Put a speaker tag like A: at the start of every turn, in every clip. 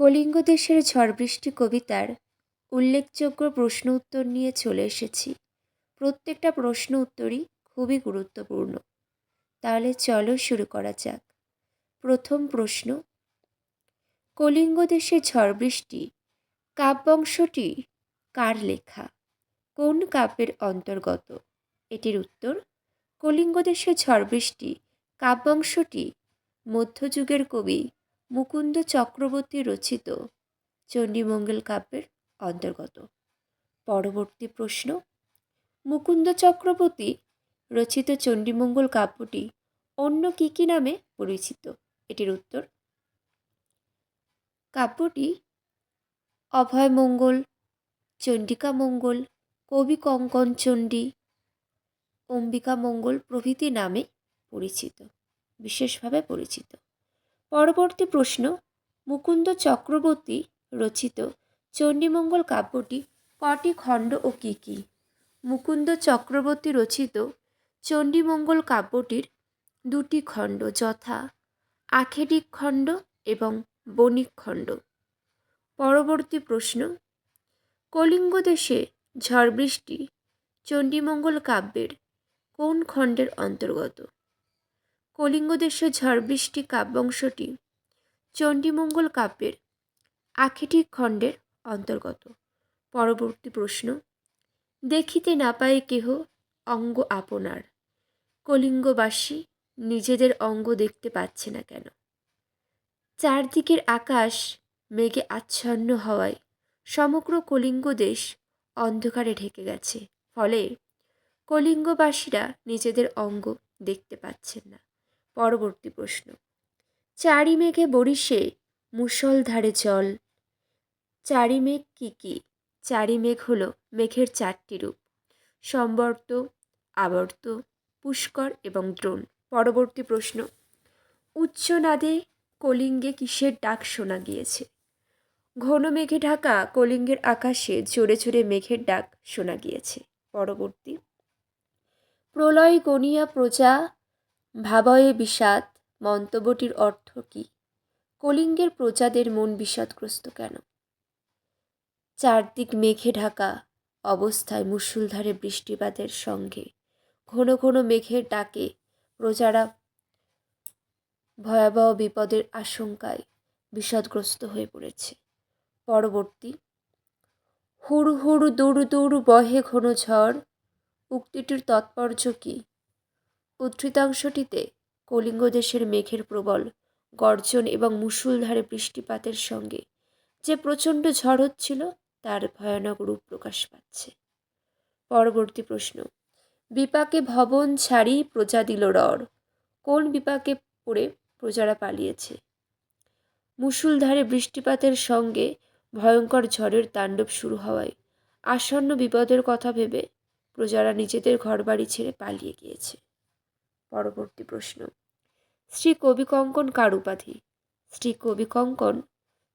A: কলিঙ্গ দেশের ঝড় বৃষ্টি কবিতার উল্লেখযোগ্য প্রশ্ন উত্তর নিয়ে চলে এসেছি। প্রত্যেকটা প্রশ্ন উত্তরই খুবই গুরুত্বপূর্ণ। তাহলে চলো শুরু করা যাক। প্রথম প্রশ্ন, কলিঙ্গ দেশে ঝড় বৃষ্টি কাব্যাংশটি কার লেখা? কোন কাব্যের অন্তর্গত? এটির উত্তর, কলিঙ্গ দেশে ঝড় বৃষ্টি কাব্যাংশটি মধ্যযুগের কবি মুকুন্দ চক্রবর্তী রচিত চণ্ডীমঙ্গল কাব্যের অন্তর্গত। পরবর্তী প্রশ্ন, মুকুন্দ চক্রবর্তী রচিত চণ্ডীমঙ্গল কাব্যটি অন্য কী কী নামে পরিচিত? এটির উত্তর, কাব্যটি অভয়মঙ্গল চণ্ডিকা মঙ্গল কবি কঙ্কন চণ্ডী অম্বিকা মঙ্গল প্রভৃতি নামে পরিচিত, বিশেষভাবে পরিচিত। পরবর্তী প্রশ্ন, মুকুন্দ চক্রবর্তী রচিত চণ্ডীমঙ্গল কাব্যটি কটি খণ্ড ও কী কী? মুকুন্দ চক্রবর্তী রচিত চণ্ডীমঙ্গল কাব্যটির দুটি খণ্ড, যথা আখেডিক খণ্ড এবং বণিক খণ্ড। পরবর্তী প্রশ্ন, কলিঙ্গ দেশে ঝড় বৃষ্টি চণ্ডীমঙ্গল কাব্যের কোন খণ্ডের অন্তর্গত? কলিঙ্গ দেশে ঝড় বৃষ্টি কাব্যাংশটি চণ্ডীমঙ্গল কাব্যের আখিটিক খণ্ডের অন্তর্গত। পরবর্তী প্রশ্ন, দেখিতে না পায় কেহ অঙ্গ আপনার? কলিঙ্গবাসী নিজেদের অঙ্গ দেখতে পাচ্ছে না কেন? চারদিকের আকাশ মেঘে আচ্ছন্ন হওয়ায় সমগ্র কলিঙ্গ দেশ অন্ধকারে ঢেকে গেছে। ফলে কলিঙ্গবাসীরা নিজেদের অঙ্গ দেখতে পাচ্ছেন না। পরবর্তী প্রশ্ন। চারি মেঘে বরিশে মুষলধারে জল। চারি মেঘ কী কী? চারি মেঘ হলো মেঘের চারটি রূপ। সম্বর্ত, আবর্ত, পুষ্কর এবং দ্রোণ। পরবর্তী প্রশ্ন। উচ্চনাদে কলিঙ্গে কিসের ডাক শোনা গিয়েছে? ঘন মেঘে ঢাকা কলিঙ্গের আকাশে জোরে জোরে মেঘের ডাক শোনা গিয়েছে। পরবর্তী। প্রলয় গনিয়া প্রজা ভাবয়ে বিষাদ, মন্তব্যটির অর্থ কী? কলিঙ্গের প্রজাদের মন বিষাদগ্রস্ত কেন? চারদিক মেঘে ঢাকা, অবস্থায় মুষলধারে বৃষ্টিপাতের সঙ্গে। ঘন ঘন মেঘের ডাকে প্রজারা ভয়াবহ বিপদের আশঙ্কায় বিষাদগ্রস্ত হয়ে পড়েছে। পরবর্তী, হুড়ু হুড় দৌড় দৌড় বহে ঘন ঝড়, উক্তিটির তাৎপর্য কী? উদ্ধৃতাংশটিতে কলিঙ্গ দেশের মেঘের প্রবল গর্জন এবং মুষলধারে বৃষ্টিপাতের সঙ্গে যে প্রচণ্ড ঝড় হচ্ছিল, তার ভয়ানক রূপ প্রকাশ পাচ্ছে। পরবর্তী প্রশ্ন, বিপাকে ভবন ছাড়ি প্রজা দিল রড় কোন বিপাকে পড়ে প্রজারা পালিয়েছে? মুষলধারে বৃষ্টিপাতের সঙ্গে ভয়ঙ্কর ঝড়ের তাণ্ডব শুরু হওয়ায় আসন্ন বিপদের কথা ভেবে প্রজারা নিজেদের ঘরবাড়ি ছেড়ে পালিয়ে গিয়েছে। পরবর্তী প্রশ্ন। শ্রী কবি কঙ্কন কার উপাধি? শ্রী কবি কঙ্কন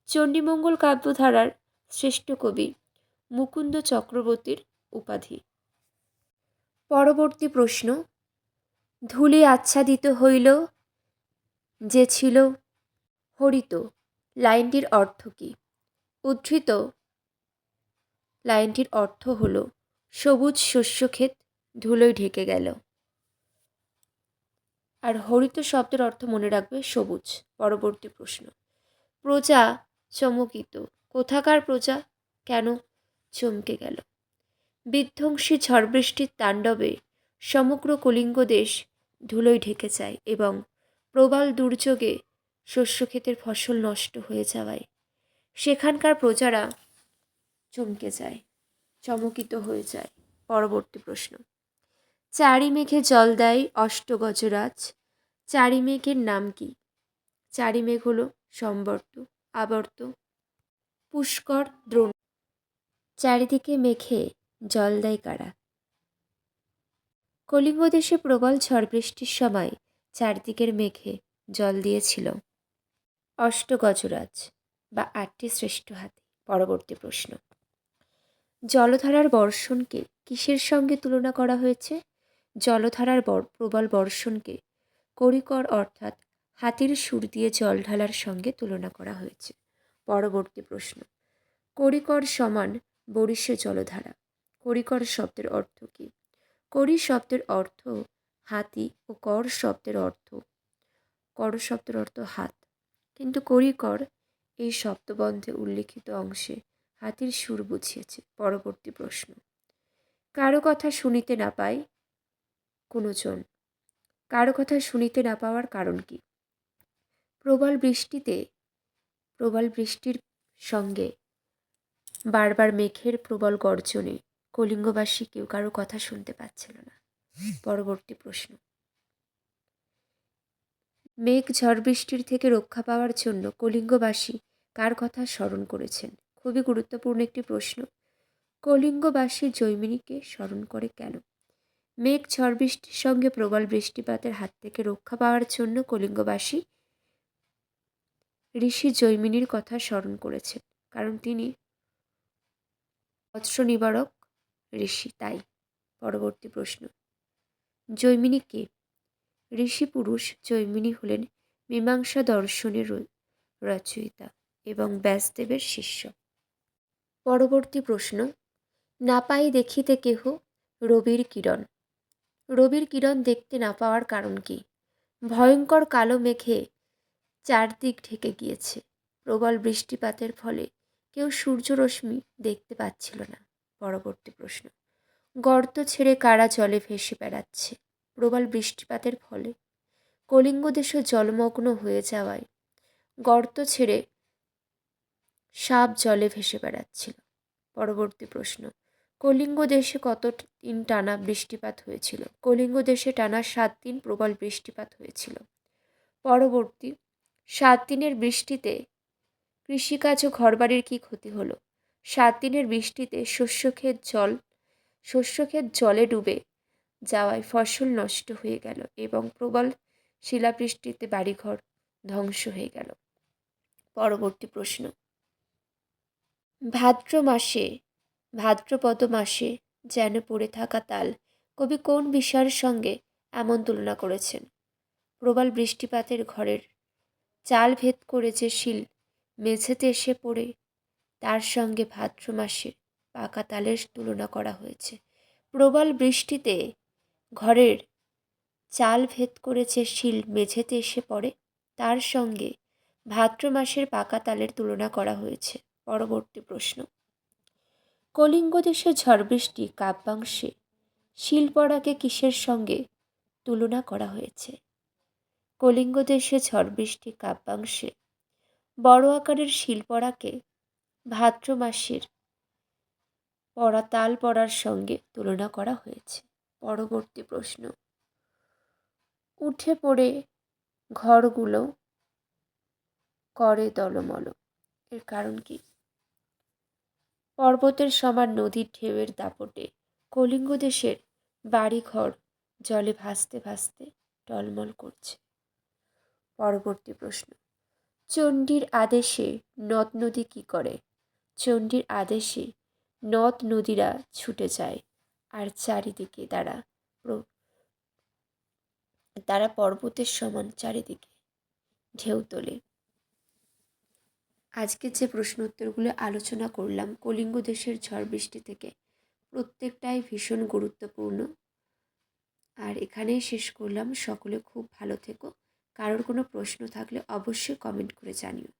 A: চণ্ডীমঙ্গল কাব্যধারার শ্রেষ্ঠ কবি মুকুন্দ চক্রবর্তীর উপাধি। পরবর্তী প্রশ্ন, ধুলে আচ্ছাদিত হইল যে ছিল হরিত, লাইনটির অর্থ কী? উদ্ধৃত, লাইনটির অর্থ হল সবুজ শস্যক্ষেত ধুলোয় ঢেকে গেল। আর হরিত শব্দের অর্থ মনে রাখবে সবুজ। পরবর্তী প্রশ্ন। প্রজা চমকিত। কোথাকার প্রজা? কেন? চমকে গেল। বিধ্বংসী ঝড় বৃষ্টির তাণ্ডবে সমগ্র কলিঙ্গ দেশ ধুলোয় ঢেকে যায় এবং প্রবল দুর্যোগে শস্যক্ষেতের ফসল নষ্ট হয়ে যাওয়ায় সেখানকার প্রজারা চমকে যায়, চমকিত হয়ে যায়। পরবর্তী প্রশ্ন। চারি মেঘে জল দেয় অষ্টগজরাজ। চারি মেঘের নাম কি? চারি মেঘ হলো সম্বর্ত, আবর্ত, পুষ্কর, দ্রোণ। চারিদিকে মেঘে জল দেয় কারা? কলিঙ্গ দেশে প্রবল ঝড় বৃষ্টির সময় চারদিকের মেঘে জল দিয়েছিল। অষ্টগজরাজ বা আটটি শ্রেষ্ঠ হাতি। পরবর্তী প্রশ্ন। জলধারার বর্ষণকে কিসের সঙ্গে তুলনা করা হয়েছে? জলধারার প্রবল বর্ষণকে করিকর অর্থাৎ হাতির সুর দিয়ে জল ঢালার সঙ্গে তুলনা করা হয়েছে। পরবর্তী প্রশ্ন, করিকর সমান বরিশে জলধারা? করিকর শব্দের অর্থ কী? করি শব্দের অর্থ হাতি ও কর শব্দের অর্থ, কর শব্দের অর্থ হাত। কিন্তু করিকর এই শব্দবন্ধে উল্লিখিত অংশে হাতির সুর বুঝিয়েছে। পরবর্তী প্রশ্ন, কারও কথা শুনিতে না পাই কোনো জন কারও কথা শুনিতে না পাওয়ার কারণ কি? প্রবল বৃষ্টিতে, প্রবল বৃষ্টির সঙ্গে বারবার মেঘের প্রবল গর্জনে কলিঙ্গবাসী কেউ কারও কথা শুনতে পাচ্ছিল না। পরবর্তী প্রশ্ন। মেঘ ঝড় বৃষ্টির থেকে রক্ষা পাওয়ার জন্য কলিঙ্গবাসী কার কথা স্মরণ করেছেন? খুবই গুরুত্বপূর্ণ একটি প্রশ্ন। কলিঙ্গবাসী জৈমিনীকে স্মরণ করে কেন? মেঘ, ঝড় বৃষ্টির সঙ্গে প্রবল বৃষ্টিপাতের হাত থেকে রক্ষা পাওয়ার জন্য কলিঙ্গবাসী ঋষি জৈমিনীর কথা স্মরণ করেছেন, কারণ তিনি অস্ত্র নিবারক ঋষি, তাই পরবর্তী প্রশ্ন। জৈমিনী কে? ঋষি পুরুষ জৈমিনী হলেন মীমাংসা দর্শনের রচয়িতা এবং ব্যাসদেবের শিষ্য। পরবর্তী প্রশ্ন, না পাই দেখিতে কেহ রবির কিরণ? রবির কিরণ দেখতে না পাওয়ার কারণ কি? ভয়ঙ্কর কালো মেঘে চারদিক ঢেকে গিয়েছে। প্রবল বৃষ্টিপাতের ফলে কেউ সূর্যরশ্মি দেখতে পাচ্ছিল না। পরবর্তী প্রশ্ন, গর্ত ছেড়ে কারা জলে ভেসে বেড়াচ্ছে? প্রবল বৃষ্টিপাতের ফলে কলিঙ্গ দেশও জলমগ্ন হয়ে যাওয়ায় গর্ত ছেড়ে সাপ জলে ভেসে বেড়াচ্ছিল। পরবর্তী প্রশ্ন কলিঙ্গ দেশে কত দিন টানা বৃষ্টিপাত হয়েছিল? কলিঙ্গ দেশে টানা সাত দিন প্রবল বৃষ্টিপাত হয়েছিল। পরবর্তী সাত দিনের বৃষ্টিতে কৃষিকাজ ও ঘরবাড়ির কী ক্ষতি হলো? সাত দিনের বৃষ্টিতে শস্যক্ষেত জল, শস্যক্ষেত জলে ডুবে যাওয়ায় ফসল নষ্ট হয়ে গেল এবং প্রবল শিলাবৃষ্টিতে বাড়িঘর ধ্বংস হয়ে গেল। পরবর্তী প্রশ্ন। ভাদ্র মাসে ভাদ্রপদ মাসে যেন পড়ে থাকা তাল কবি কোন বিষয়ের সঙ্গে এমন তুলনা করেছেন? প্রবল বৃষ্টিপাতের ঘরের চাল ভেদ করে যে শিল মেঝেতে এসে পড়ে, তার সঙ্গে ভাদ্র মাসের পাকা তালের তুলনা করা হয়েছে। প্রবল বৃষ্টিতে ঘরের চাল ভেদ করে যে শিল মেঝেতে এসে পড়ে, তার সঙ্গে ভাদ্র মাসের পাকা তালের তুলনা করা হয়েছে। পরবর্তী প্রশ্ন। কলিঙ্গ দেশে ঝড় বৃষ্টি, কাব্যাংশে শিলপড়াকে কিসের সঙ্গে তুলনা করা হয়েছে? কলিঙ্গ দেশে ঝড় বৃষ্টি, কাব্যাংশে বড় আকারের শিলপড়াকে ভাদ্র মাসের পড়া, তাল পড়ার সঙ্গে তুলনা করা হয়েছে? পরবর্তী প্রশ্ন। উঠে পড়ে ঘরগুলো করে দলমল। এর কারণ কি? পর্বতের সমান নদীর ঢেউয়ের দাপটে কলিঙ্গ দেশের বাড়িঘর জলে ভাসতে ভাসতে টলমল করছে। পরবর্তী প্রশ্ন, চণ্ডীর আদেশে নদ নদী কী করে? চণ্ডীর আদেশে নদ নদীরা ছুটে যায় আর চারিদিকে তারা তারা পর্বতের সমান চারিদিকে ঢেউ তোলে। আজকে যে প্রশ্ন উত্তরগুলো আলোচনা করলাম, কলিঙ্গ দেশের ঝড় বৃষ্টি থেকে প্রত্যেকটাই ভীষণ গুরুত্বপূর্ণ। আর এখানেই শেষ করলাম। সকলে খুব ভালো থেকো। কারোর কোনো প্রশ্ন থাকলে অবশ্যই কমেন্ট করে জানিও।